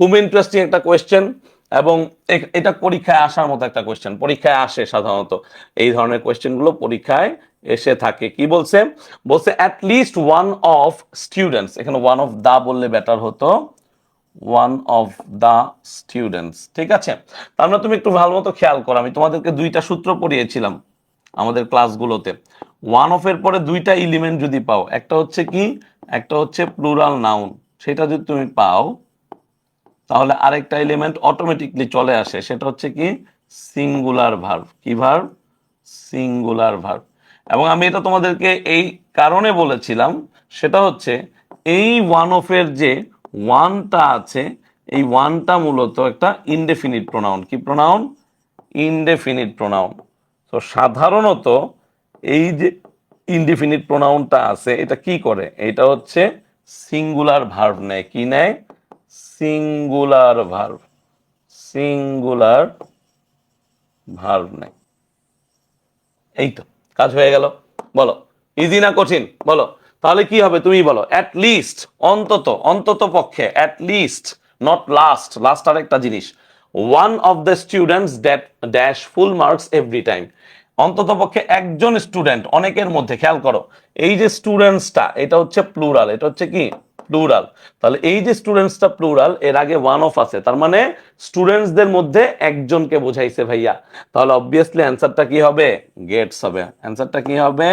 খুব ইন্টারেস্টিং একটা কোয়েশ্চেন এবং এটা পরীক্ষায় আসার মতো একটা কোয়েশ্চেন পরীক্ষায় আসে সাধারণত। এই ধরনের কোয়েশ্চেনগুলো পরীক্ষায় এসে থাকে। কি বলছে? বলছে at least one of students এখানে ওয়ান অফ দা বললে বেটার হতো। ওয়ান অফ দা স্টুডেন্টস ঠিক আছে? তার মানে তুমি একটু ভালো মতো খেয়াল করো। আমি তোমাদেরকে দুইটা সূত্র পড়িয়েছিলাম আমাদের ক্লাসগুলোতে ওয়ান অফ এর পরে দুইটা এলিমেন্ট যদি পাও, একটা হচ্ছে কি? একটা হচ্ছে প্লুরাল নাউন সেটা যদি তুমি পাও তাহলে আরেকটা এলিমেন্ট অটোমেটিকলি চলে আসে, সেটা হচ্ছে কি? সিঙ্গুলার ভার্ব কি ভার্ব সিঙ্গুলার ভার্ব এবং আমি এটা তোমাদেরকে এই কারণে বলেছিলাম, সেটা হচ্ছে এই ওয়ান অফ এর যে ওয়ানটা আছে, এই ওয়ানটা মূলত একটা ইনডেফিনিট প্রোনাউন কি প্রোনাউন ইনডেফিনিট প্রোনাউন তো সাধারণত এই যে ইনডিফিনিট প্রোনাউনটা আছে, এটা কি করে? এটা হচ্ছে সিঙ্গুলার ভার্ব নেয়। কি নেয়? সিঙ্গুলার ভার্ব সিঙ্গুলার ভার্ব নেয় এই তো কাজ হয়ে গেল। বলো ইজি না কঠিন? বলো। তাহলে কি হবে তুমি বলো অ্যাট লিস্ট অন্তত অন্তত পক্ষে at least not last last আর একটা জিনিস। One of the students that dash full marks every time অন্তত পক্ষে একজন স্টুডেন্ট অনেকের মধ্যে, খেয়াল করো। এই যে স্টুডেন্টসটা এটা হচ্ছে প্লুরাল এটা হচ্ছে কি? প্লুরাল তাহলে এই যে স্টুডেন্টসটা প্লুরাল এর আগে ওয়ান অফ আছে, তার মানে স্টুডেন্টসদের মধ্যে একজনকে বোঝাইছে ভাইয়া। তাহলে অবভিয়াসলি অ্যান্সারটা কি হবে? গেটস হবে। অ্যান্সারটা কি হবে?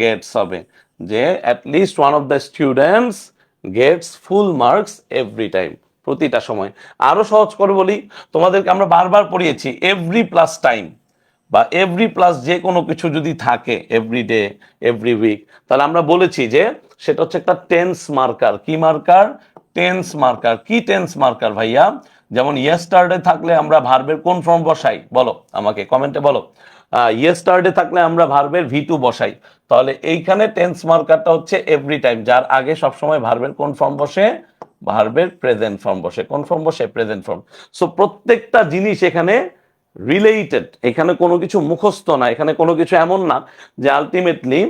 গেটস হবে। যে at least one of the students gets full marks every time প্রতিটা সময়। আরও সহজ করে বলি, তোমাদেরকে আমরা বারবার পড়িয়েছি এভরি প্লাস টাইম বা এভরি প্লাস যে কোনো কিছু যদি থাকে এভরি ডে এভরি উইক তাহলে আমরা বলেছি যে সেটা হচ্ছে একটা টেন্স মার্কার কি মার্কার টেন্স মার্কার কি টেন্স মার্কার ভাইয়া? যেমন ইয়েস্টারডে থাকলে আমরা ভার্বের কোন ফর্ম বসাই? বলো, আমাকে কমেন্টে বলো। ইয়েস্টারডে থাকলে আমরা ভার্বের ভি টু বসাই। তাহলে এইখানে টেন্স মার্কারটা হচ্ছে এভরি টাইম যার আগে সবসময় ভার্বের কোন ফর্ম বসে? ভার্বের প্রেজেন্ট ফর্ম বসে। কোন ফর্ম বসে? প্রেজেন্ট ফর্ম সো প্রত্যেকটা জিনিস এখানে রিলেটেড এখানে কোনো কিছু মুখস্থ না, এখানে কোনো কিছু এমন না যে আলটিমেটলি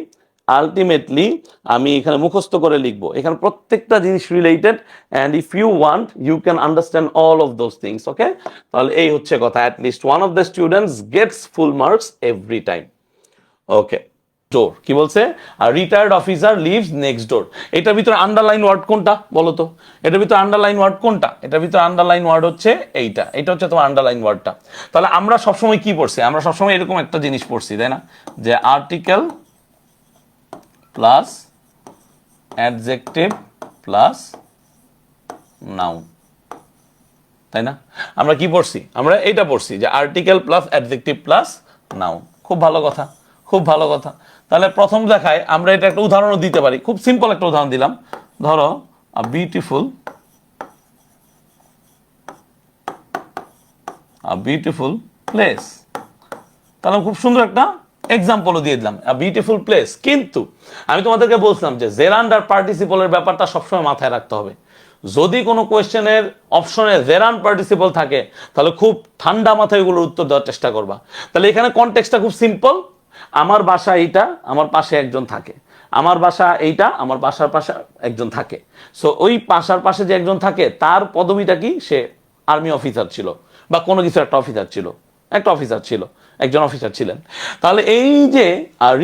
আলটিমেটলি আমি এখানে মুখস্থ করে লিখব। এখানে প্রত্যেকটা জিনিস related and if you want you can understand all of those things okay তাহলে এই হচ্ছে কথা। At least one of the students gets full marks every time okay door কি বলছে? আর retired officer lives next door এটার ভিতরে underline word কোনটা বলো তো? এটার ভিতরে আন্ডারলাইন ওয়ার্ড কোনটা? এটার ভিতরে আন্ডারলাইন ওয়ার্ড হচ্ছে এইটা। এটা হচ্ছে তোমার আন্ডারলাইন ওয়ার্ডটা তাহলে আমরা সবসময় কি পড়ছি? আমরা সবসময় এরকম একটা জিনিস পড়ছি, তাই না? যে article plus adjective plus noun তাই না? আমরা কি পড়ছি? আমরা এইটা পড়ছি যে article plus adjective plus noun খুব ভালো কথা, খুব ভালো কথা। তাহলে প্রথম দেখায় আমরা এটা একটা উদাহরণও দিতে পারি। খুব সিম্পল একটা উদাহরণ দিলাম। ধরো বিউটিফুল বিউটিফুল প্লেস তাহলে খুব সুন্দর একটা এক্সাম্পলও দিয়ে দিলাম বিউটিফুল প্লেস কিন্তু আমি তোমাদেরকে বলছিলাম যে জেরান্ড আর পার্টিসিপলের ব্যাপারটা সবসময় মাথায় রাখতে হবে। যদি কোনো কোয়েশ্চেনের অপশনে জেরান পার্টিসিপল থাকে, তাহলে খুব ঠান্ডা মাথায় এগুলোর উত্তর দেওয়ার চেষ্টা করবা। তাহলে এখানে কনটেক্সটটা খুব সিম্পল আমার বাসা এইটা, আমার পাশে একজন থাকে। আমার বাসা এইটা, আমার বাসার পাশে একজন থাকে। সো ওই পাশার পাশে যে একজন থাকে, তার পদবিটা কি? সে আর্মি অফিসার ছিল, বা কোনো কিছু একটা অফিসার ছিল। একটা অফিসার ছিল, একজন অফিসার ছিলেন। তাহলে এই যে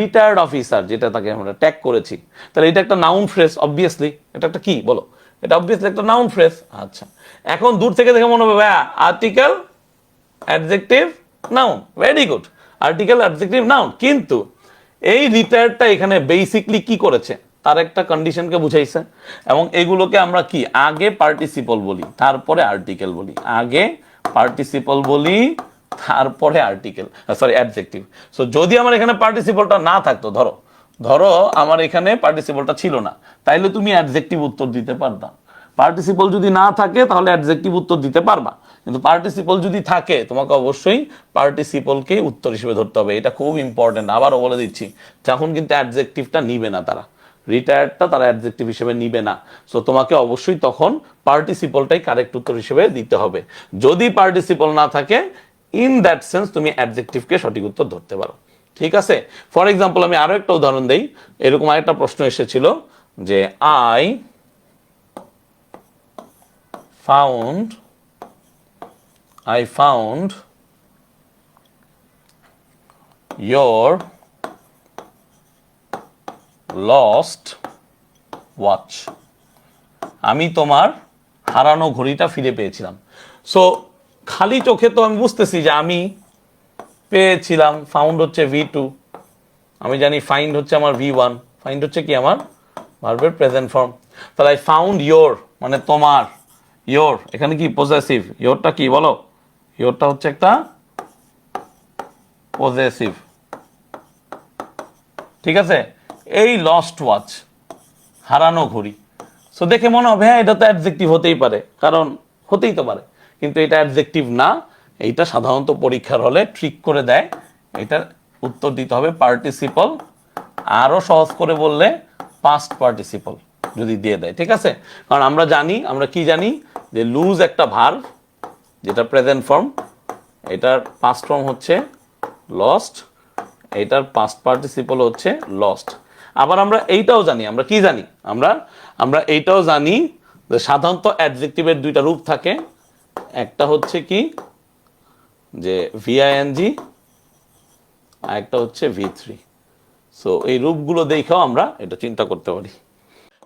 রিটায়ার্ড অফিসার যেটা তাকে আমরা ট্যাগ করেছি, তাহলে এটা একটা নাউন ফ্রেস অবভিয়াসলি এটা একটা কি? বলো। এটা অবভিয়াসলি একটা নাউন ফ্রেস আচ্ছা। এখন দূর থেকে দেখে মনে হবে, ভাইয়া article adjective noun very good article adjective noun কিন্তু এই রিটায়ারটা এখানে বেসিকলি কি করেছে? তার একটা কন্ডিশনকে বুঝাইছে। এবং এগুলোকে আমরা কি? আগে পার্টিসিপল বলি, তারপরে আর্টিকেল বলি। আগে পার্টিসিপল বলি তারপরে আর্টিকেল সরি অ্যাডজেক্টিভ সো যদি আমার এখানে পার্টিসিপলটা না থাকতো, ধরো ধরো আমার এখানে পার্টিসিপলটা ছিল না, তাইলে তুমি অ্যাডজেক্টিভ উত্তর দিতে পারতা। পার্টিসিপল যদি না থাকে, তাহলে অ্যাডজেক্টিভ উত্তর দিতে পারবা। কিন্তু পার্টিসিপল যদি থাকে, তোমাকে অবশ্যই পার্টিসিপলকে উত্তর হিসেবে ধরতে হবে। এটা খুব ইম্পর্টেন্ট আবারও বলে দিচ্ছি তখন কিন্তু অ্যাডজেক্টিভটা নিবে না তারা রিটায়ার্ডটা তারা অ্যাডজেক্টিভ হিসেবে নিবে না। সো তোমাকে অবশ্যই তখন পার্টিসিপলটাই কারেক্ট উত্তর হিসেবে দিতে হবে। যদি পার্টিসিপল না থাকে ইন দ্যাট সেন্স তুমি অ্যাডজেক্টিভকে সঠিক উত্তর ধরতে পারো। ঠিক আছে? ফর এক্সাম্পল আমি আরও একটা উদাহরণ দেই। এরকম আরেকটা প্রশ্ন এসেছিল যে I found I found your lost watch আমি তোমার হারানো ঘড়িটা ফিরে পেয়েছিলাম। সো খালি চোখে তো আমি বুঝতেছি যে আমি পেয়েছিলাম ফাউন্ড হচ্ছে ভি টু আমি জানি ফাইন্ড হচ্ছে আমার ভি ওয়ান ফাইন্ড হচ্ছে কি আমার ভার্বের প্রেজেন্ট ফর্ম তাহলে আই ফাউন্ড ইয়োর মানে তোমার ইয়োর এখানে কি পজেসিভ ইয়োরটা কি বলো? ইয়োরটা হচ্ছে একটা পজেসিভ ঠিক আছে? এই লস্ট ওয়াচ হারানো ঘড়ি। সো দেখে মনে হবে হ্যাঁ এটা তো অ্যাডজেক্টিভ হতেই পারে, কারণ হতেই তো পারে। কিন্তু এটা অ্যাডজেক্টিভ না। এইটা সাধারণত পরীক্ষার হলে ট্রিক করে দেয়। এটার উত্তর দিতে হবে পার্টিসিপল আরও সহজ করে বললে পাস্ট পার্টিসিপল যদি দিয়ে দেয়, ঠিক আছে? কারণ আমরা জানি, আমরা কি জানি? যে লুজ একটা ভার যেটা প্রেজেন্ট ফর্ম এটার পাস্ট ফর্ম হচ্ছে লস্ট এটার পাস্ট পার্টিসিপল হচ্ছে লস্ট আবার আমরা এইটাও জানি, আমরা কি জানি? আমরা আমরা এইটাও জানি যে সাধারণত অ্যাডজেক্টিভের দুইটা রূপ থাকে। একটা হচ্ছে কি? যে ভিআইএনজি আর একটা হচ্ছে ভি থ্রি সো এই রূপগুলো দেখেও আমরা এটা চিন্তা করতে পারি।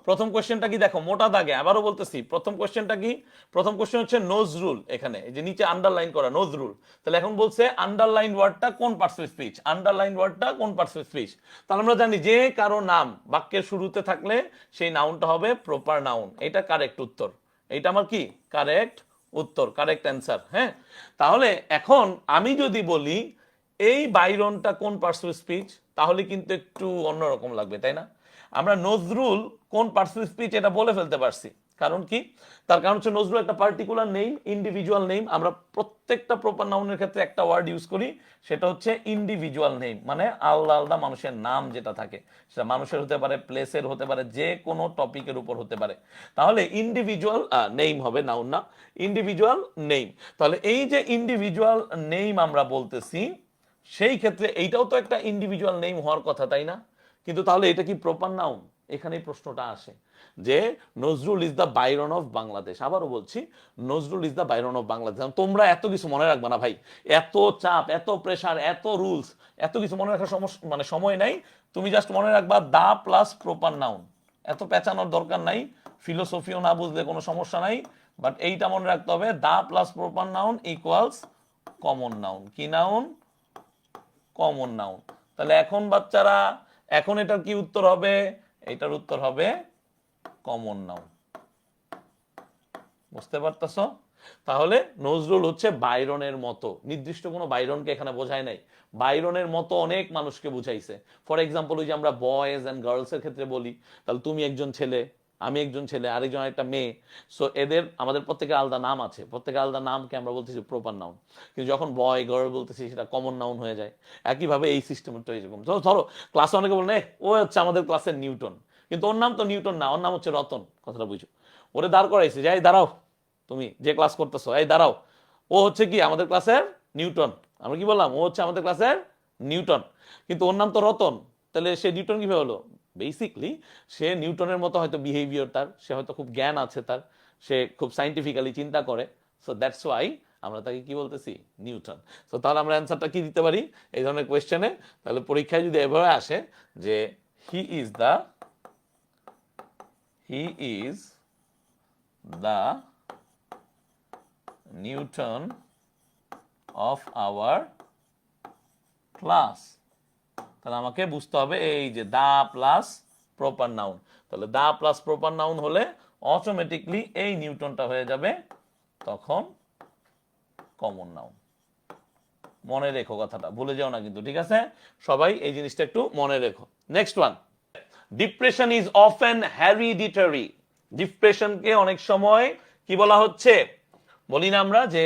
প্রথম কোশ্চেনটা কি দেখো? মোটা দাগে। আবারও বলতেছি, প্রথম কোশ্চেনটা কি? প্রথম কোশ্চেন হচ্ছে নোজ রুল এখানে। এই যে নিচে আন্ডারলাইন করা নোজ রুল তাহলে এখন বলছে আন্ডারলাইন ওয়ার্ডটা কোন পার্টস অফ স্পিচ আন্ডারলাইন ওয়ার্ডটা কোন পার্টস অফ স্পিচ তাহলে আমরা জানি যে কারও নাম বাক্যের শুরুতে থাকলে সেই নাউনটা হবে প্রপার নাউন এটা কারেক্ট উত্তর। এটা আমার কি? কারেক্ট উত্তর কারেক্ট অ্যান্সার হ্যাঁ? তাহলে এখন আমি যদি বলি, এই বাইরনটা কোন পার্সোনাল স্পিচ তাহলে কিন্তু একটু অন্যরকম লাগবে, তাই না? আমরা নজরুল কোন পার্টস অফ স্পিচ এটা বলে ফেলতে পারছি। কারণ কি? তার কারণ হচ্ছে নজরুল একটা পার্টিকুলার নেম ইন্ডিভিজুয়াল নেম আমরা প্রত্যেকটা প্রপার নাউনের ক্ষেত্রে একটা ওয়ার্ড ইউজ করি, সেটা হচ্ছে ইন্ডিভিজুয়াল নেম মানে আলাদা আলাদা মানুষের নাম যেটা থাকে। সেটা মানুষের হতে পারে প্লেসের হতে পারে, যে কোনো টপিকের উপর হতে পারে। তাহলে ইন্ডিভিজুয়াল নেম হবে নাউন না। ইন্ডিভিজুয়াল নেম তাহলে এই যে ইন্ডিভিজুয়াল নেম আমরা বলতেছি, সেই ক্ষেত্রে এইটাও তো একটা ইন্ডিভিজুয়াল নেম হওয়ার কথা, তাই না? কিন্তু তাহলে এটা কি প্রপার নাউন এখানেই প্রশ্নটা আসে। যে Nazrul is the Byron of Bangladesh. আবারও বলছি, Nazrul is the Byron of Bangladesh. তোমরা এত কিছু মনে রাখবে না ভাই। এত চাপ, এত প্রেশার এত রুলস এত কিছু মনে রাখার সমস্যা মানে সময় নাই। তুমি জাস্ট মনে রাখবা দা প্লাস প্রপার নাউন এত পেঁচানোর দরকার নাই। ফিলোসফিও না বুঝলে কোনো সমস্যা নাই। বাট এইটা মনে রাখতে হবে, the plus proper noun equals common noun কি নাউন কমন নাউন তাহলে এখন বাচ্চারা এখন এটার কি উত্তর হবে? এটার উত্তর হবে কমন নাউন বুঝতে পারতেছ? তাহলে নজরুল হচ্ছে বাইরনের মতো। নির্দিষ্ট কোনো বাইরনকে এখানে বোঝায় নাই। বাইরনের মতো অনেক মানুষকে বুঝাইছে। ফর এক্সাম্পল ওই যে আমরা বয়েজ অ্যান্ড গার্লস এর ক্ষেত্রে বলি, তাহলে তুমি একজন ছেলে আমি একজন ছেলে আরেকজন একটা মেয়ে। সো এদের আমাদের প্রত্যেকের আলাদা নাম আছে। প্রত্যেকের আলাদা নামকে আমরা বলতেছি প্রপার নাউন কিন্তু যখন বয় গার্ল বলতেছি সেটা কমন নাউন হয়ে যায়। একইভাবে এই সিস্টেমটা এরকম ধরো ধরো ক্লাসে অনেকে বলে "এ, ও হচ্ছে আমাদের ক্লাসের নিউটন কিন্তু ওর নাম তো নিউটন না ওর নাম হচ্ছে রতন কথাটা বুঝো। ওরে দাঁড় করাইছে যে এই দাঁড়াও তুমি যে ক্লাস করতেছো এই দাঁড়াও। ও হচ্ছে কি আমাদের ক্লাসের নিউটন আমরা কি বললাম? ও হচ্ছে আমাদের ক্লাসের নিউটন কিন্তু ওর নাম তো রতন। তাহলে সে নিউটন কীভাবে হলো? বেসিকলি সে নিউটনের মতো হয়তো বিহেভিয়ার তার, সে হয়তো খুব জ্ঞান আছে তার, সে খুব সাইন্টিফিক্যালি চিন্তা করে। সো দ্যাটস ওয়াই আমরা তাকে কি বলতেছি? নিউটন। সো তাহলে আমরা অ্যান্সারটা কি দিতে পারি? এই ধরনের কোয়েশ্চেনে তাহলে পরীক্ষায় যদি এভাবে আসে যে he is the he is the Newton of our class তাহলে আমাকে বুঝতে হবে এই যে দা প্লাস প্রপার নাউন। তাহলে দা প্লাস প্রপার নাউন হলে অটোমেটিকলি এই নিউটনটা হয়ে যাবে তখন কমন নাউন মনে রেখো কথাটা, ভুলে যাও না কিন্তু, ঠিক আছে? সবাই এই জিনিসটা একটু মনে রেখো। Next one depression is of often hereditary ডিপ্রেশনকে অনেক সময় কি বলা হচ্ছে? বলি না আমরা যে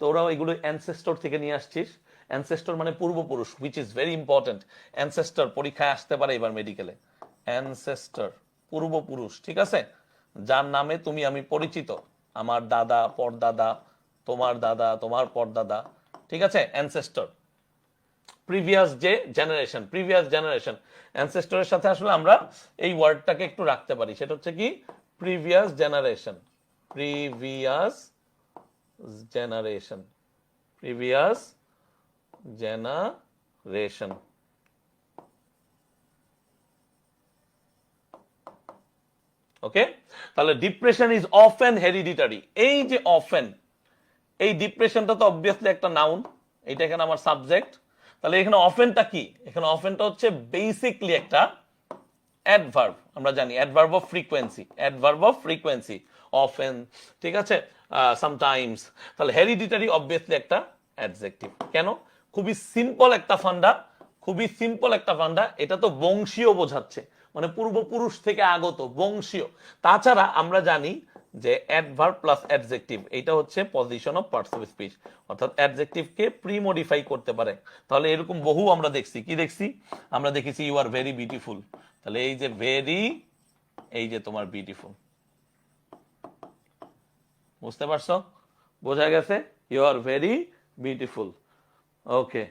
তোরাও এগুলো অ্যানসেস্টর থেকে নিয়ে আসছিস। অ্যানসেস্টর মানে পূর্বপুরুষ which is very important ancestor পরীক্ষায় আসতে পারে এবার মেডিকেলে অ্যানসেস্টর পূর্বপুরুষ, ঠিক আছে? যার নামে তুমি, আমি পরিচিত। আমার দাদা, পরদাদা, তোমার দাদা, তোমার পরদাদা, ঠিক আছে? অ্যানসেস্টর প্রিভিয়াস যে জেনারেশন প্রিভিয়াস জেনারেশন অ্যানসেস্টরের সাথে আসলে আমরা এই ওয়ার্ডটাকে একটু রাখতে পারি। সেটা হচ্ছে কি? Previous generation previous generation previous generation okay তাহলে ডিপ্রেশন ইজ অফেন হেরিডিটারি এই যে অফেন এই ডিপ্রেশনটা তো অবভিয়াসলি একটা নাউন এটা এখানে আমার সাবজেক্ট তাহলে এখানে অফেনটা কি? এখানে অফেনটা হচ্ছে বেসিকলি একটা অ্যাডভার্ব আমরা জানি adverb of frequency adverb of frequency often ঠিক আছে? সামটাইমস তাহলে হেরিডিটারি অবভিয়াসলি একটা অ্যাডজেক্টিভ কেন? খুবই সিম্পল একটা ফান্ডা, খুবই সিম্পল একটা ফান্ডা, এটা তো বংশীয় বোঝাচ্ছে মানে পূর্বপুরুষ থেকে আগত, বংশীয়। তাছাড়া আমরা জানি যে অ্যাডভার্ব প্লাস অ্যাডজেক্টিভ এটা হচ্ছে position of parts of speech অর্থাৎ অ্যাডজেক্টিভকে প্রি মডিফাই করতে পারে। তাহলে এরকম বহু আমরা দেখছি। কি দেখছি? আমরা দেখেছি ইউ আর ভেরি বিউটিফুল তাহলে এই যে ভেরি এই যে তোমার বিউটিফুল বুঝতে পারছ? বোঝা গেছে? You are very beautiful okay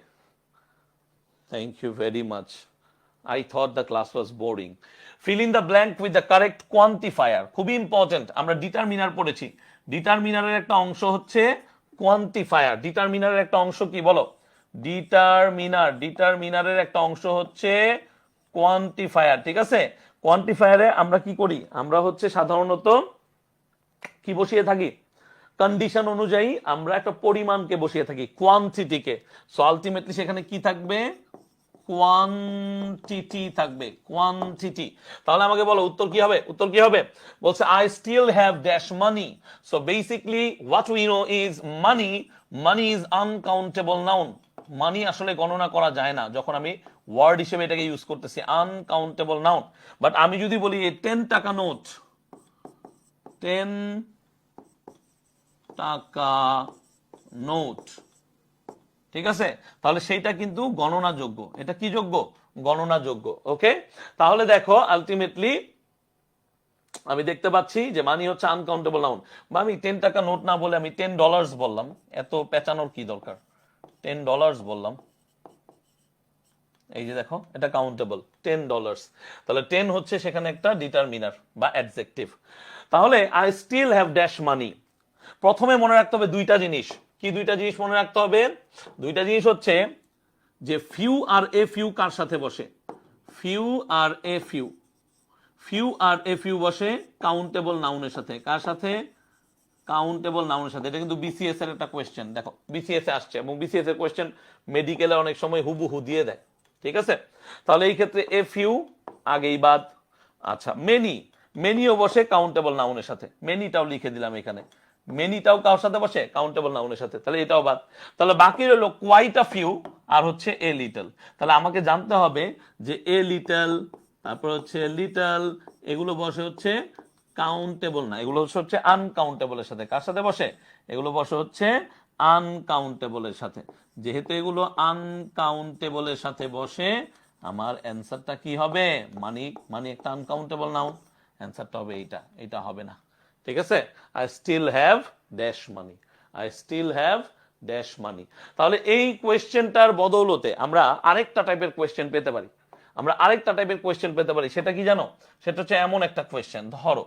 thank you very much I thought the class was boring. Fill in the blank with the correct quantifier. খুবই ইম্পর্টেন্ট আমরা ডিটারমিনার পড়েছি। ডিটারমিনারের একটা অংশ হচ্ছে কোয়ান্টিফায়ার ডিটারমিনারের একটা অংশ কি বলো? ডিটারমিনার ডিটারমিনারের একটা অংশ হচ্ছে কোয়ান্টিফায়ার ঠিক আছে? কোয়ান্টিফায়ারে আমরা কি করি? আমরা হচ্ছে সাধারণত কি বসিয়ে থাকি? কন্ডিশন অনুযায়ী আমরা একটা পরিমাণকে বসিয়ে থাকি কোয়ান্টিটিকে সো আলটিমেটলি সেখানে কি থাকবে? কোয়ান্টিটি থাকবে কোয়ান্টিটি তাহলে আমাকে বলো, উত্তর কি হবে? উত্তর কি হবে? বলছে I still have dash money so basically what we know is money money is uncountable noun money আসলে গণনা করা যায় না, যখন আমি ওয়ার্ড হিসেবে এটাকে ইউজ করতেছি আনকাউন্টেবল নাউন বাট আমি যদি বলি টেন টাকা নোট টেন টাকা নোট। ঠিক আছে? তাহলে সেইটা কিন্তু গণনাযোগ্য। এটা কি যোগ্য? গণনাযোগ্য। ওকে? তাহলে দেখো আলটিমেটলি আমি দেখতে পাচ্ছি যে মানি হচ্ছে আনকাউন্টেবল নাউন বা আমি টেন টাকা নোট না বলে আমি টেন ডলার্স বললাম। এত পেঁচানোর কি দরকার? টেন ডলার্স বললাম। এই যে দেখো, এটা কাউন্টেবল টেন ডলার্স তাহলে টেন হচ্ছে সেখানে একটা ডিটারমিনার বা অ্যাডজেক্টিভ তাহলে I still have dash money প্রথমে মনে রাখতে হবে দুইটা জিনিস। কি দুইটা জিনিস মনে রাখতে হবে? দুইটা জিনিস হচ্ছে যে ফিউ আর এ ফিউ কার সাথে বসে? ফিউ আর এ ফিউ ফিউ আর এ ফিউ বসে কাউন্টেবল নাউনের সাথে। কার সাথে? কাউন্টেবল নাউনের সাথে। এটা কিন্তু বিসিএস এর একটা কোয়েশ্চেন দেখো বিসিএস এ আসছে এবং বিসিএস এর কোয়েশ্চেন মেডিকেলে অনেক সময় হুবহু দিয়ে দেয়। ঠিক আছে? তাহলে এই ক্ষেত্রে এ ফিউ আগেই বাদ। আচ্ছা মেনি মেনিও বসে কাউন্টেবল নাউনের সাথে। মেনিটাও লিখে দিলাম এখানে। মেনিটাও কার সাথে বসে কাউন্টেবল নাউনের সাথে। তাহলে এটাও বাদ। তাহলে বাকি রইল কোয়াইট আ ফিউ আর হচ্ছে এ লিটল তাহলে আমাকে জানতে হবে যে এ লিটল তারপর হচ্ছে লিটল এগুলো বসে হচ্ছে কাউন্টেবল না। এগুলো হচ্ছে আনকাউন্টেবলের সাথে। কার সাথে বসে? এগুলো বসে হচ্ছে আনকাউন্টেবলের সাথে। যেহেতু এগুলো আনকাউন্টেবলের সাথে বসে, আমার অ্যান্সারটা কি হবে? মানি মানি একটা আনকাউন্টেবল নাউন অ্যান্সারটা হবে এইটা। এটা হবে না। ঠিক আছে? I still have dash money I still have dash money তাহলে এই কোয়েশ্চেনটার বদৌলতে আমরা আরেকটা টাইপের কোয়েশ্চেন পেতে পারি। আমরা আরেকটা টাইপের কোয়েশ্চেন পেতে পারি। সেটা কি জানো? সেটা হচ্ছে এমন একটা কোয়েশ্চেন ধরো।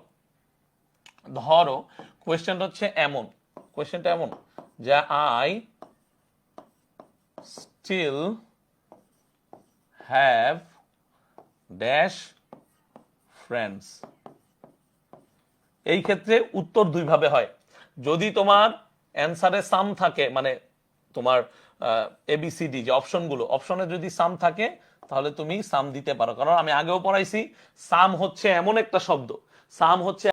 ধরো কোয়েশ্চেনটা হচ্ছে এমন। কোয়েশ্চেনটা এমন। যে I still have dash friends এই ক্ষেত্রে উত্তর দুইভাবে হয়। যদি তোমার অ্যান্সারে সাম থাকে মানে তোমার এবিসিডি যে অপশনগুলো অপশনে যদি সাম থাকে, তাহলে তুমি সাম দিতে পারো। কারণ আমি আগেও পড়াইছি সাম হচ্ছে এমন একটা শব্দ। সাম হচ্ছে